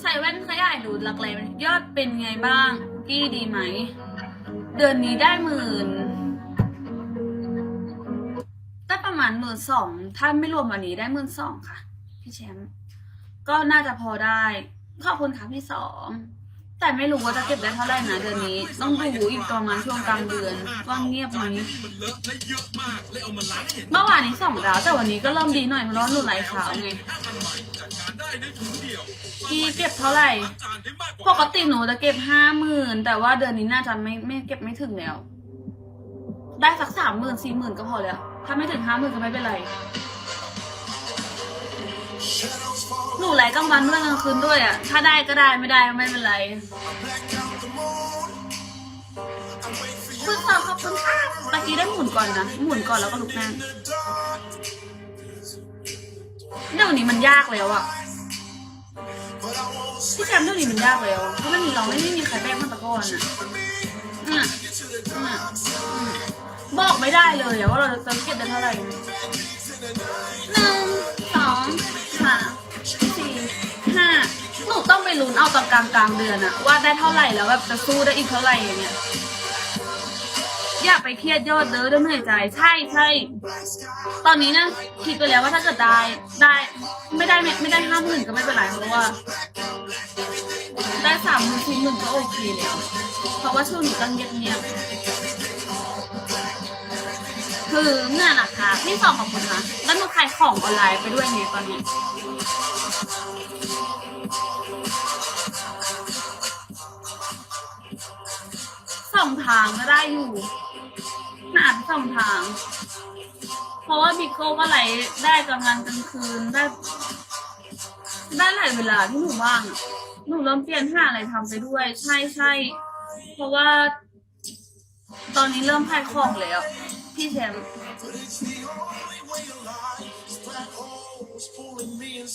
ใส่แว่นขยายดูหลักเลยยอดเป็นไงบ้างกี่ดีไหม เดือนนี้ได้หมื่นได้ประมาณหมื่นสองถ้าไม่รวมวันนี้ได้หมื่นสองค่ะ พี่แชมป์ก็น่าจะพอได้ ขอบคุณค่ะพี่สอง แต่ไม่รู้ว่าจะเก็บได้เท่าไหร่นะเดือนนี้ ต้องดูอีกประมาณช่วงกลางเดือนว่างเงียบไหมเมื่อวานนี้สองดาวแต่วันนี้ก็เริ่มดีหน่อยเพราะหนูไหลเช้าไงพี่เก็บเท่าไหร่ปกติหนูจะเก็บห้าหมื่นแต่ว่าเดือนนี้น่าจะไม่ไม่เก็บไม่ถึงแล้ว ได้สักสามหมื่นสี่หมื่นก็พอแล้ว ถ้าไม่ถึงห้าหมื่นก็ไม่เป็นไร หนูไหลกลางวันด้วยกลางคืนด้วยอะ ถ้าได้ก็ได้ไม่ได้ก็ไม่เป็นไรคุณสาวขอบคุณค่ะตะกี้ได้หมุนก่อนนะ หมุนก่อนแล้วก็ลุกนั่งเดี๋ยวนี้มันยากแล้วอะพี่แชมป์เรื่องนี้มันยากแล้วเพราะมันมีเราไม่มีใครแบกมันตะกอนอะอืมอืมอืมบอกไม่ได้เลยอะว่าเราจะเก็บได้เท่าไหร่หนึ่งสอง นูต้องไปลุ้นเอาตอนกลางกลางๆเดือนอะว่าได้เท่าไหร่แล้วแบบจะสู้ได้อีกเท่าไหร่อย่างเงี้ยอย่าไปเครียดยอดเด้อเดี๋ยวเหนื่อยใจ ใช่ใช่ตอนนี้นะคิดไปแล้วว่าถ้าเกิดได้ได้ ไม่ได้ไม่ได้ห้าหมื่นก็ไม่เป็นไรเพราะว่า ได้สามหมื่นสี่หมื่นก็โอเคแล้วเพราะว่าช่วงนี้ก็เงียบคือเมื่อนะคะพี่สองขอบคุณนะแล้วหนูขายของออนไลน์ไปด้วยไงตอนนี้ ทางก็ได้อยู่หาสองทาง เพราะว่าบิ๊กโก้ก็ไหลได้กลางวันกลางคืนได้ ได้หลายเวลาที่หนูว่างหนูเริ่มเปลี่ยนหาอะไรทำไปด้วย ใช่ใช่เพราะว่า ตอนนี้เริ่มขายของแล้วพี่แชมป์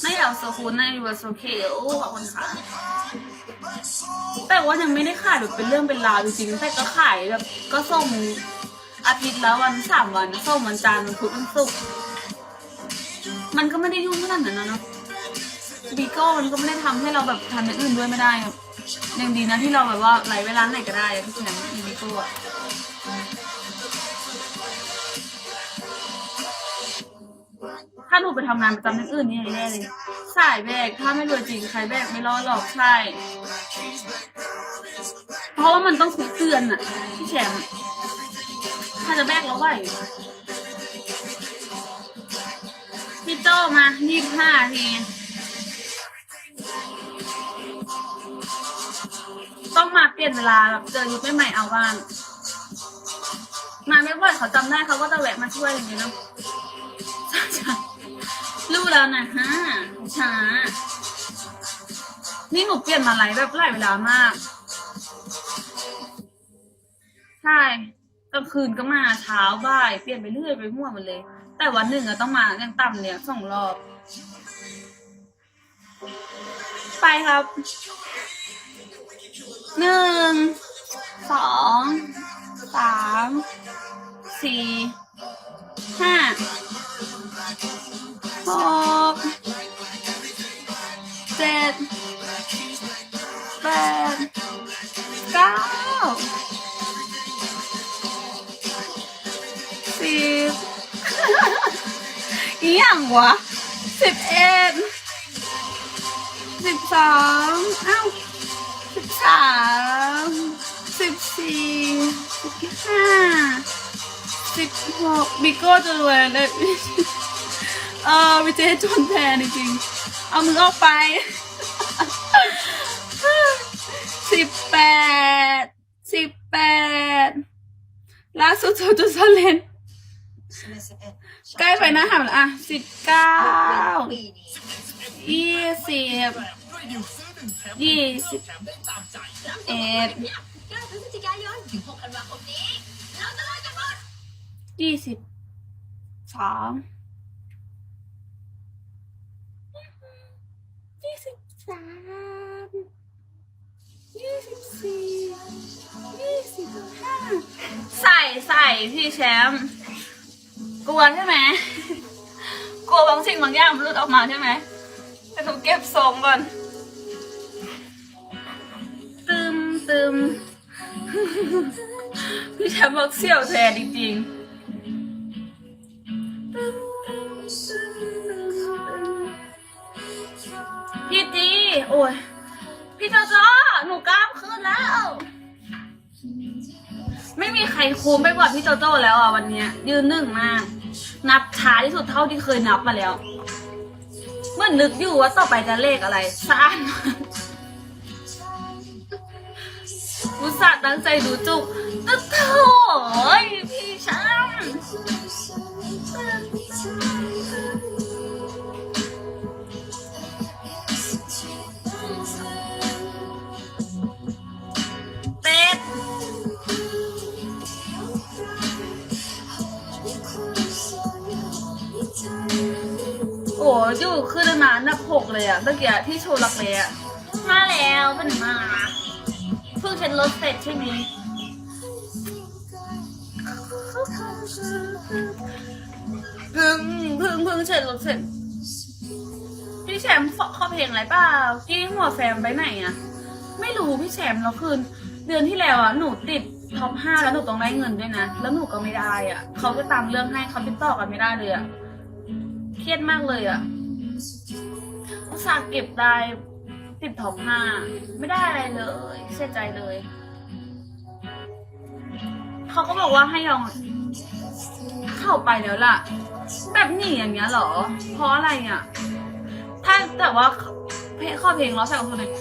ไม่อยากโซคูนในยูโซเคโอ้ขอบคุณค่ะ แต่ว่ายังไม่ได้ขายแบบเป็นเรื่องเป็นราวจริงๆแต่ก็ขายแบบก็ส่งอาทิตย์ละวันสามวันส่งวันจันทร์วันพุธวันศุกร์มันก็ไม่ได้ยุ่งขนาดนั้นนะเนาะบีโก้มันก็ไม่ได้ทำให้เราแบบทำอย่างอื่นด้วยไม่ได้ครับยังดีนะที่เราแบบว่าไหลเวลาไหนก็ได้ทุกอย่างมีบีโก้อะ ถ้าหนูไปทำงานประจำอย่างอื่นนี่แน่เลยสายแบกถ้าไม่รวยจริงใครแบกไม่รอดหรอกใช่ เพราะว่ามันต้องทุกเดือนอะพี่แชมป์ถ้าจะแบกเราไหวพี่โจมายี่ห้าที ต้องมาเปลี่ยนเวลาแบบเจอยุคใหม่ๆเอาบ้างมาไม่บ่อยเขาจำได้เขาก็จะแวะมาช่วยอย่างเงี้ยเนาะ รู้แล้วนะฮะช้า นี่หนูเปลี่ยนมาหลายแบบหลายเวลามาก ใช่กลางคืนก็มาเช้าบ่าย เปลี่ยนไปเรื่อยไปมั่วหมดเลย แต่วันหนึ่งอะต้องมาอย่างต่ำเนี่ยสองรอบ ไปครับหนึ่งสองสามสี่ห้า กเจ็ดแปดเก้าสิบอีหยังวะสิบเอ็ดสิบสองเอ้าสิบสามสิบสี่สิบห้าสิบหกบิโก้จะรวยเลย เออวิเจจนแพนจริงๆเอามือออกไปสิบแปดสิบแปดล่าสุดโซจูซเลนใกล้ไปนะหามอะสิบเก้ายี่สิบยี่สิบเอ็ด9พฤศจิกายนถึงนวาคมนี้ เราจะลอยกันหมด ยี่สิบสอง ยี่สิบสามยี่สิบสี่ยี่สิบห้าใส่ใส่พี่แชมป์กลัวใช่ไหม กลัวบางสิ่งบางอย่างมันหลุดออกมาใช่ไหมหนูเก็บทรงก่อน ตึมตึมพี่แชมป์บอกเสี่ยวแทนจริงๆ โอ้ย พี่จอจอหนูกล้ามขึ้นแล้ว ไม่มีใครคุมไปกว่าพี่โจโจ้แล้วอะวันเนี้ย ยืนหนึ่งมาก นับช้าที่สุดเท่าที่เคยนับมาแล้ว เมื่อนึกอยู่ว่าต่อไปจะเลขอะไรซ่านอุตส่าห์ตั้งใจดูจุกก็โถ่เอ้ยพี่ช้าง อยู่ขึ้นมาอันดับหกเลยอะเมื่อกี้ที่โชว์ลักเลยอะมาแล้วเป็นมาเพิ่งเช็ดรถเสร็จใช่ไหมเพิ่งเพิ่งเพิ่งเช็ดรถเสร็จ พี่แชมป์เข้าเพลงอะไรเปล่ากี้หัวแฟมไปไหนอะไม่รู้พี่แชมป์แล้วคืนเดือนที่แล้วอะหนูติดท็อปห้าแล้วหนูต้องได้เงินด้วยนะ แล้วหนูก็ไม่ได้อะเขาก็ตามเรื่องให้เขาติดต่อกันไม่ได้เลยอะเครียดมากเลยอะ อุตส่าห์เก็บได้ติดท็อปห้าไม่ได้อะไรเลย เสียใจเลย เขาก็บอกว่าให้ลองเข้าไปแล้วล่ะ แบบนี้อย่างเงี้ยเหรอ เพราะอะไรอะ ถ้าแต่ว่าเพลงข้อเพลงราใส่ของคนหนึ่ง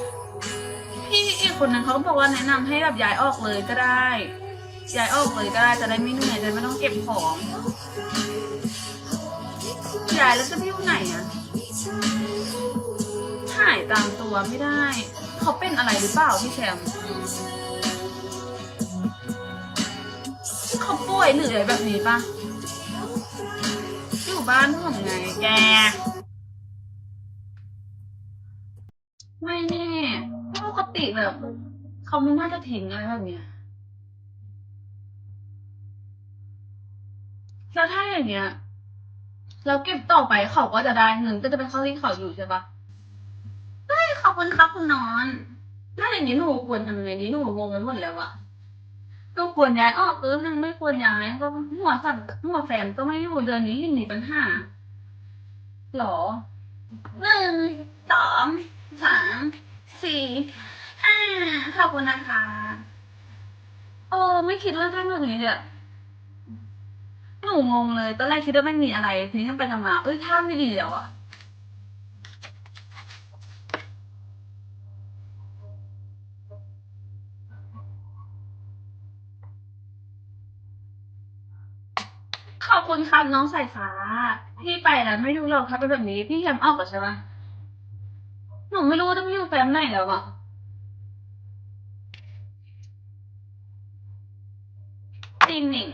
พี่อีกคนนึงเขาก็บอกว่าแนะนำให้แบบย้ายออกเลยก็ได้ย้ายออกเลยก็ได้จะได้ไม่เหนื่อยจะไม่ต้องเก็บของย้ายแล้วจะไปอยู่ไหนอะ ถ่ายตามตัวไม่ได้ เขาเป็นอะไรหรือเปล่าพี่แชมป์เขาป่วยหรืออะไรแบบนี้ปะอยู่บ้านผมไงแกไม่แน่ปกติแบบเขาไม่น่าจะทิ้งอะไรแบบเนี้ยแล้วถ้าอย่างเงี้ย เราเก็บต่อไปเขาก็จะได้เงินก็จะเป็นข้อที่เขาอยู่ใช่ปะเฮ้ยขอบคุณครับคุณนอนถ้าอย่างนี้หนูควรทำไงดีหนูงงไปหมดแล้วอะก็ควรย้ายออกหรือยังไม่ควรย้ายก็หัวสั่นหัวแฟนก็ไม่อยู่เดือนนี้หนีปัญหาหรอหนึ่งสองสามสี่ห้าขอบคุณนะคะโอ้ไม่คิดว่าจะแบบนี้เลยอะ หนูงงเลย ตอนแรกคิดว่าไม่มีอะไร ทีนี้ไปทำมา เอ้ยท่าไม่ดีแล้วอะขอบคุณครับน้องสายฟ้า พี่ไปแล้วไม่รู้หรอกครับเป็นแบบนี้พี่แชมออกเหรอใช่ไหมหนูไม่รู้ว่าจะไปอยู่แฟมไหนแล้วอะจริงหนิง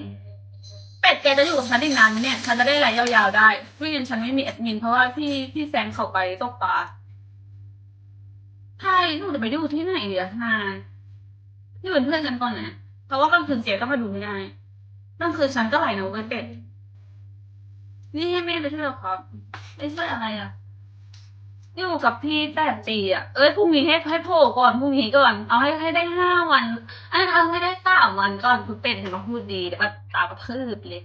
จะอยู่กับฉันอีกนานไหมเนี่ย ฉันจะได้ไหลยาวๆได้ พี่ยินฉันไม่มีแอดมินเพราะว่าพี่พี่แซงเขาไปตกปลาใช่หนูจะไปดูที่ไหนเดี๋ยวนานนี่เป็นเพื่อนกันก่อนนะเพราะว่ากลางคืนเจ๊ก็มาดูไม่ได้กลางคืนฉันก็ไหลนะเว้ยเป็ดนี่ให้แม่ไปช่วยเหรอครับไม่ช่วยอะไรอะอยู่กับพี่แปดปีอะ เอ้ยพรุ่งนี้ให้ให้โผล่ก่อนพรุ่งนี้ก่อน เอาให้ให้ได้ห้าวันอันเอาให้ได้สามวันก่อนคุณเป็ดถึงมาพูดดีเดี๋ยวมาตากระพืบเลย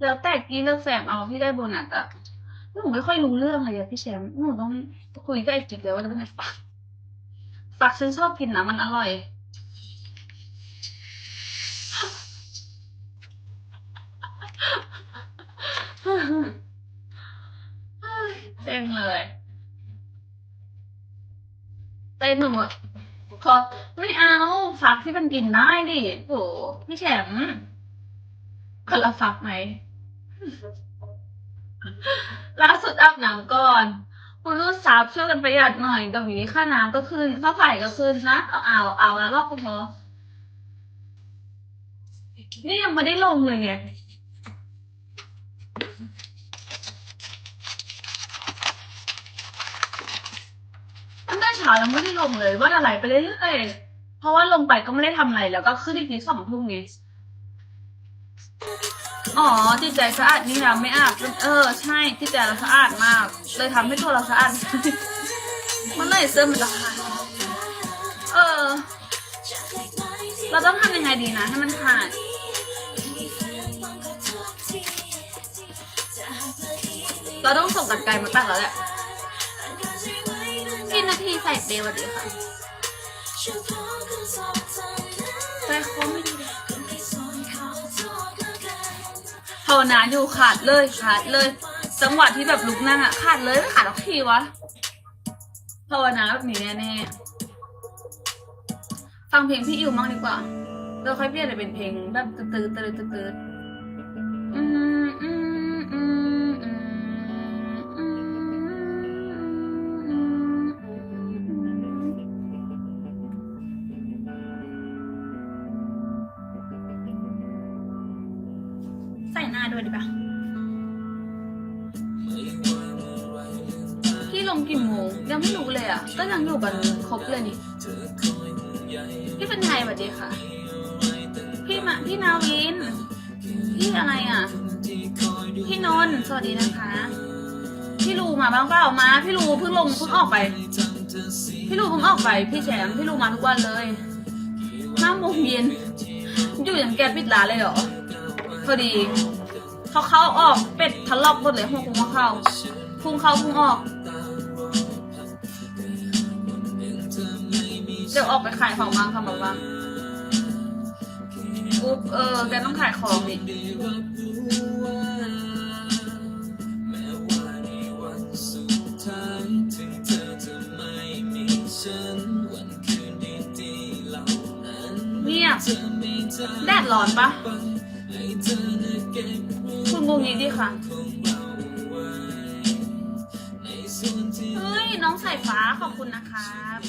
แล้วแต่กี้เลือกแซมเอาพี่ได้โบนัสอะหนูไม่ค่อยรู้เรื่องเลยอะพี่แชมป์หนูต้องคุยกับไอ้จิ๊กเลยว่าจะเป็นไงปักปักฉันชอบกินนะมันอร่อย เต็มเลยเต้นหนูอะขอไม่เอาฟักที่มันกินได้ดิโอ้พี่แชมป์คนละฟักไหม ล่าสุดอาบน้ำก่อนคุณรู้สาบช่วยกันประหยัดหน่อยกับนี้ค่าน้ำก็ขึ้นค่าไฟก็ขึ้นนะเอาเอาเอาแล้วก็พอนี่ยังไม่ได้ลงเลยไงตั้งแต่เช้ายังไม่ได้ลงเลยว่าอะไรไปเรื่อยๆเพราะว่าลงไปก็ไม่ได้ทำอะไรแล้วก็ขึ้นอีกทีสองทุ่มนี้ อ๋อจิตใจสะอาดนี่นะไม่อาบเออใช่จิตใจเราสะอาดมาก เลยทำให้ตัวเราสะอาดมื่อไหร่เสื้อมันจะขาดเออ เราต้องทำยังไงดีนะ ให้มันขาดเราต้องส่งกันไกลมาตัดแล้วแหละกินนาทีใส่เดวันดีค่ะใจคอไม่ดี ภาวนาอยู่ขาดเลยขาดเลย จังหวะที่แบบลุกนั่งอะขาดเลยไม่ขาดหรอกทีวะภาวนาแบบนี้แน่ๆฟังเพลงพี่อิวมั่งดีกว่าเราค่อยเปลี่ยนไปเป็นเพลงแบบตื้อๆตื้อตื้อ ด้วยดีป่ะพี่ลงกี่โมงยังไม่รู้เลยอะ ก็ยังอยู่กันครบเลยนี่ พี่เป็นไทยสวัสดีค่ะ พี่มาพี่นาวิน พี่อะไรอะ พี่นนท์สวัสดีนะคะ พี่ลูมาบ้างเปล่ามา พี่ลูเพิ่งลงเพิ่งออกไป พี่ลูเพิ่งออกไป พี่แชมป์พี่ลูมาทุกวันเลยห้าโมงเย็นอยู่อย่างแกปิดร้านเลยเหรอพอดี เขาเข้าออกเป็ดทะลอกหมดเลยหัวคุงมาเข้าพุงเข้าพุงออกเดี๋ยวออกไปขายของบางคำบอกบางอุ๊บเออแกต้องขายของดิเนี่ยแดดร้อนปะ พวกนี้ดิค่ะ เฮ้ย น้องสายฟ้าขอบคุณนะครับ